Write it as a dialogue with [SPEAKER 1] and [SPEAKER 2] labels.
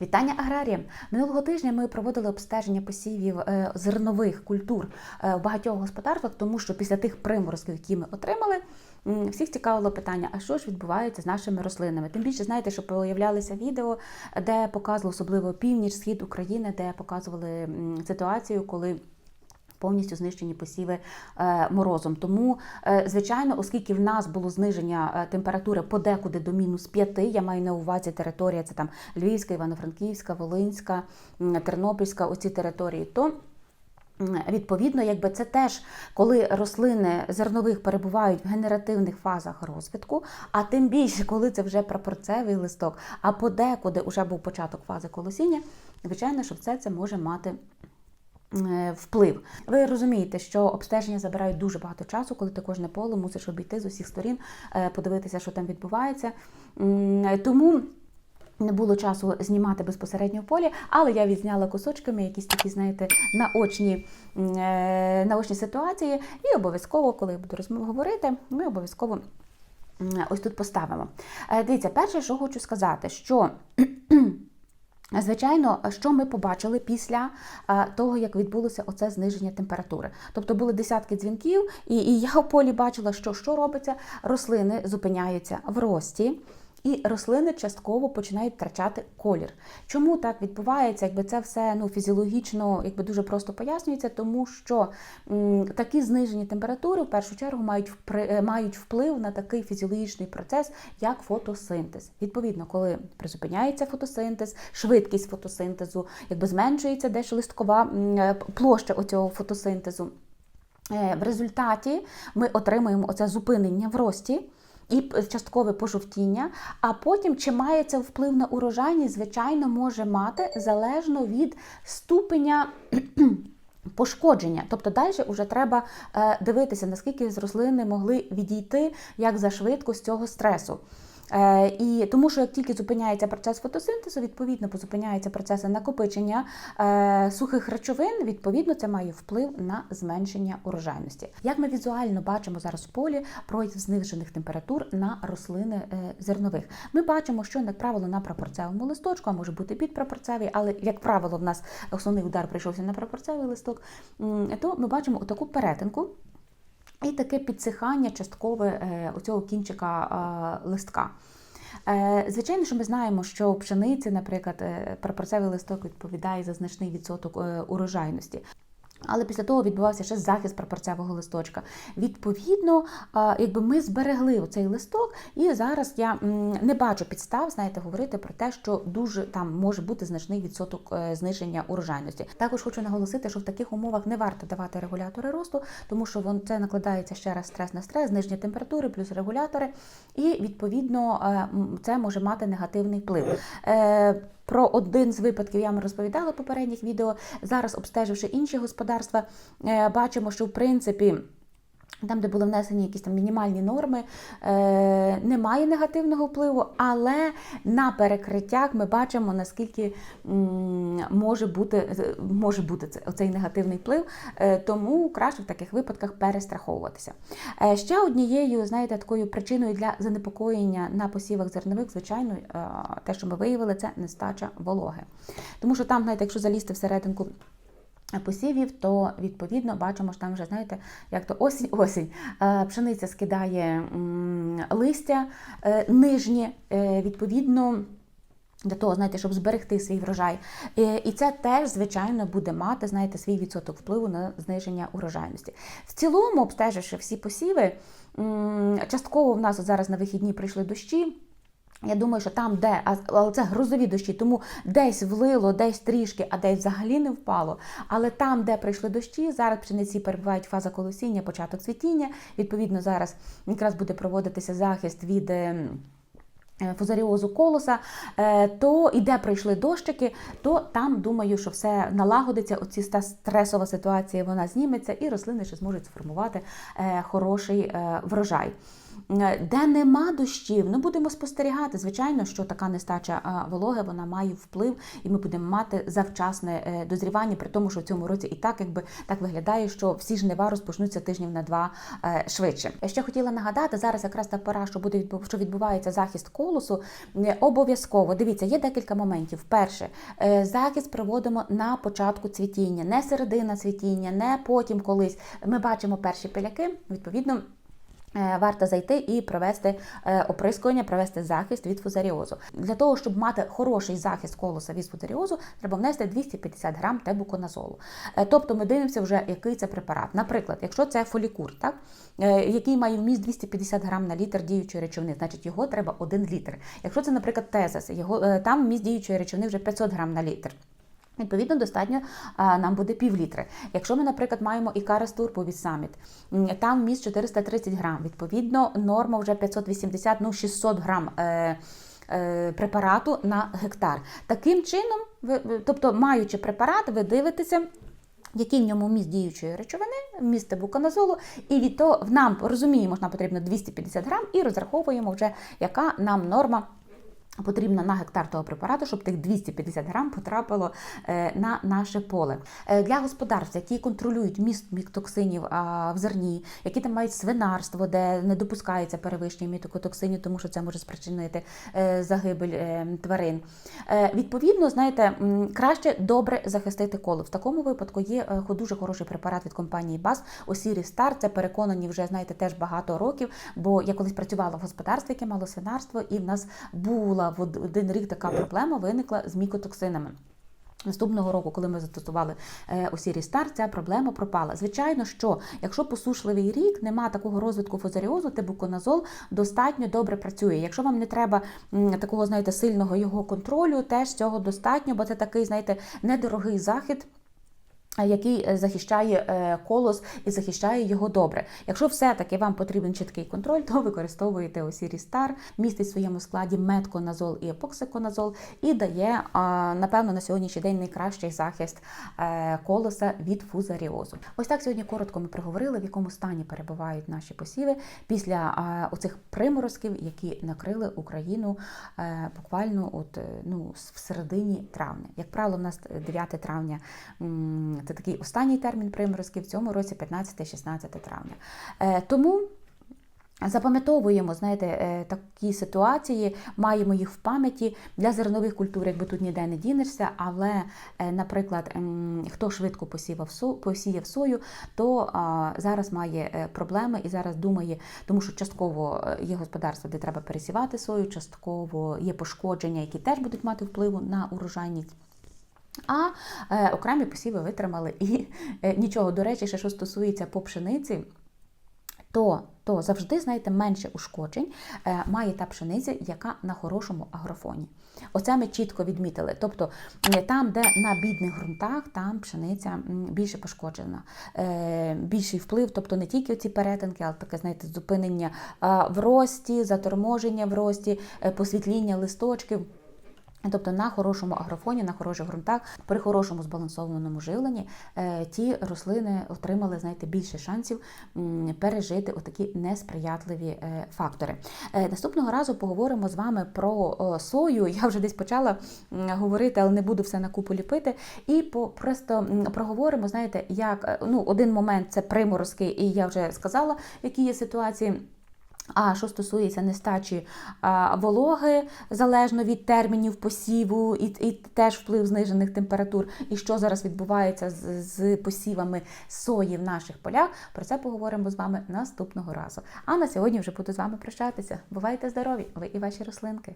[SPEAKER 1] Вітання аграріям! Минулого тижня ми проводили обстеження посівів е, зернових культур е, в багатьох господарствах, тому що після тих приморозків, які ми отримали, всіх цікавило питання: а що ж відбувається з нашими рослинами? Тим більше знаєте, що появлялися відео, де показували особливо північ, схід України, де показували ситуацію, коли повністю знищені посіви е, морозом. Тому, е, звичайно, оскільки в нас було зниження е, температури подекуди до мінус 5, я маю на увазі територія, це там Львівська, Івано-Франківська, Волинська, Тернопільська, оці території, то Відповідно, якби це теж коли рослини зернових перебувають в генеративних фазах розвитку, а тим більше, коли це вже прапорцевий листок, а подекуди вже був початок фази колосіння, звичайно, що все це може мати вплив. Ви розумієте, що обстеження забирають дуже багато часу, коли ти кожне поле мусиш обійти з усіх сторін, е, подивитися, що там відбувається. Тому. Не було часу знімати безпосередньо в полі, але я відзняла кусочками якісь такі, знаєте, наочні, е, наочні ситуації. І обов'язково, коли я буду говорити, ми обов'язково ось тут поставимо. Е, Дивіться, перше, що хочу сказати, що Звичайно, що ми побачили після е, того, як відбулося оце зниження температури. Тобто були десятки дзвінків, і, я в полі бачила, що що робиться, рослини зупиняються в рості. І рослини частково починають втрачати колір. Чому так відбувається? Якби це все ну фізіологічно, якби дуже просто пояснюється, тому що м, такі знижені температури в першу чергу мають впри, е, мають вплив на такий фізіологічний процес, як фотосинтез. Відповідно, коли призупиняється фотосинтез, швидкість фотосинтезу, якби зменшується дещо листкова м, е, площа оцього фотосинтезу. Е, В результаті ми отримуємо оце зупинення в рості і часткове пожовтіння. А потім, чи має це вплив на урожайність, звичайно, може мати залежно від ступеня. Пошкодження, тобто далі вже треба е, дивитися, наскільки з рослини могли відійти як за швидко з цього стресу. Е, і тому, що як тільки зупиняється процес фотосинтезу, відповідно позупиняються процеси накопичення е, сухих речовин, відповідно, це має вплив на зменшення урожайності. Як ми візуально бачимо зараз в полі прояв знижених температур на рослини е, зернових, ми бачимо, що як правило на прапорцевому листочку, а може бути підпрапорцевий, але як правило, в нас основний удар прийшовся на прапорцевий листок, то ми бачимо отаку перетинку. І таке підсихання часткове е, оцього кінчика е, листка. Е, Звичайно, що ми знаємо, що пшениці, наприклад, е, прапорцевий листок відповідає за значний відсоток е, урожайності. Але після того відбувався ще захист прапорцевого листочка. Відповідно, якби ми зберегли цей листок, і зараз я не бачу підстав, знаєте, говорити про те, що дуже там може бути значний відсоток е, зниження урожайності. Також хочу наголосити, що в таких умовах не варто давати регулятори росту, тому що вон це накладається ще раз стрес на стрес, зниження температури, плюс регулятори, і відповідно е, це може мати негативний вплив. Про один з випадків я вам розповідала в попередніх відео. Зараз, обстеживши інші господарства, е, бачимо, що в принципі. Там, де були внесені якісь там мінімальні норми, е, немає негативного впливу, але на перекриттях ми бачимо, наскільки може бути, може бути це, оцей негативний вплив, е, тому краще в таких випадках перестраховуватися. Е, ще однією, знаєте, такою причиною для занепокоєння на посівах зернових, звичайно, е, те, що ми виявили, це нестача вологи. Тому що там, знаєте, якщо залізти всерединку посівів, то відповідно бачимо, що там вже знаєте, як то осінь-осінь. Е, Пшениця скидає листя е, нижнє, е, відповідно. Для того, знаєте, щоб зберегти свій врожай. І це теж, звичайно, буде мати, знаєте, свій відсоток впливу на зниження урожайності. В цілому, обстеживши всі посіви, частково в нас зараз на вихідні прийшли дощі. Я думаю, що там, де, але це грозові дощі, тому десь влило, десь трішки, а десь взагалі не впало. Але там, де прийшли дощі, зараз пшениці перебувають фаза колосіння, початок цвітіння. Відповідно, зараз якраз буде проводитися захист від. ем, е, Фузаріозу колоса, е, то і де прийшли дощики, то там думаю, що все налагодиться. Оці ста стресова ситуація вона зніметься, і рослини ще зможуть сформувати е, хороший врожай. Е, Де нема дощів, ну будемо спостерігати. Звичайно, що така нестача вологи вона має вплив, і ми будемо мати завчасне е, дозрівання, при тому, що в цьому році і так якби так виглядає, що всі жнива розпочнуться тижнів на два е, швидше. Ще хотіла нагадати зараз, якраз та пора, що буде що відбувається захист колосу. е, Обов'язково дивіться, є декілька моментів. Перше, е, захист проводимо на початку цвітіння, не середина цвітіння, не потім колись. Ми бачимо перші пиляки, відповідно. Е, Варто зайти і провести е, оприскування, провести захист від фузаріозу. Для того, щоб мати хороший захист колоса від фузаріозу, треба внести 250 грам тебуконазолу. Е, Тобто ми дивимося вже, який це препарат. Наприклад, якщо це фолікур, так, який має вміст 250 грам на літр діючої речовини, значить його треба 1 літр. Якщо це, наприклад, тезис, його, там вміст діючої речовини вже 500 грам на літр. Відповідно, достатньо нам буде пів літри. Якщо ми, наприклад, маємо Ікарас Турбо від Summit, там вміст 430 грам. Відповідно, норма вже 580, ну 600 грам. Е, е, Препарату на гектар. Таким чином, ви, тобто, маючи препарат, ви дивитеся, який в ньому вміст діючої речовини, вміст буканазолу, і від того нам розуміємо, що нам потрібно 250 грам, і розраховуємо вже, яка нам норма. Потрібно на гектар того препарату, щоб тих 250 грам потрапило е, на наше поле. Е, Для господарств, які контролюють міст мікотоксинів в зерні, які там мають свинарство, де не допускається перевищення мікотоксинів, тому що це може спричинити е, загибель тварин. Відповідно, знаєте, краще добре захистити коло. В такому випадку є дуже хороший препарат від компанії БАС Осірі Стар. Це переконані вже знаєте теж багато років. Бо я колись працювала в господарстві, яке мало свинарство, і в нас була в один рік така проблема виникла з мікотоксинами. Наступного року, коли ми застосували е, Осірі Стар, ця проблема пропала. Звичайно, що якщо посушливий рік нема такого розвитку фузаріозу, тебуконазол достатньо добре працює. Якщо вам не треба такого, знаєте, сильного його контролю, теж цього достатньо, бо це такий, знаєте, недорогий захід. Е, Який е, захищає е, колос і захищає його добре. Якщо все-таки вам потрібен чіткий контроль, то використовуєте Осірі Стар, містить в своєму складі метконазол і епоксиконазол і дає, напевно, на сьогоднішній день найкращий захист колоса від фузаріозу. Ось так сьогодні коротко ми проговорили, в якому стані перебувають наші посіви після оцих приморозків, які накрили Україну буквально от, ну, в середині травня. Як правило, у нас 9 травня це такий останній термін приморозків, в цьому році 15-16 травня. Е, Тому Запам'ятовуємо, знаєте, е, такі ситуації, маємо їх в пам'яті для зернових культур, якби тут ніде не дінешся. Але, е, наприклад, хто швидко посіяв сою, то зараз має проблеми і зараз думає, тому що частково є господарства, де треба пересівати сою, частково є пошкодження, які теж будуть мати впливу на урожайність. А е, окремі посіви витримали і е, нічого. До речі, ще що стосується по пшениці, то, то завжди, знаєте, менше ушкоджень е, має та пшениця, яка на хорошому агрофоні. Оце ми чітко відмітили. Тобто там, де на бідних ґрунтах, там пшениця більше пошкоджена, більший вплив, тобто не тільки ці перетинки, але таке, знаєте, зупинення в рості, заторможення в рості, посвітління листочків. Тобто на хорошому агрофоні, на хороших ґрунтах, при хорошому збалансованому живленні е, ті рослини отримали знаєте, більше шансів пережити отакі несприятливі е, фактори. Е, Наступного разу поговоримо з вами про сою. Я вже десь почала говорити, але не буду все на купу ліпити. І просто проговоримо, знаєте, як ну, один момент це приморозки, і я вже сказала, які є ситуації. А що стосується нестачі а, вологи, залежно від термінів посіву, і, і теж вплив знижених температур, і що зараз відбувається з, з посівами сої в наших полях, про це поговоримо з вами наступного разу. А на сьогодні вже буду з вами прощатися. Бувайте здорові, ви і ваші рослинки.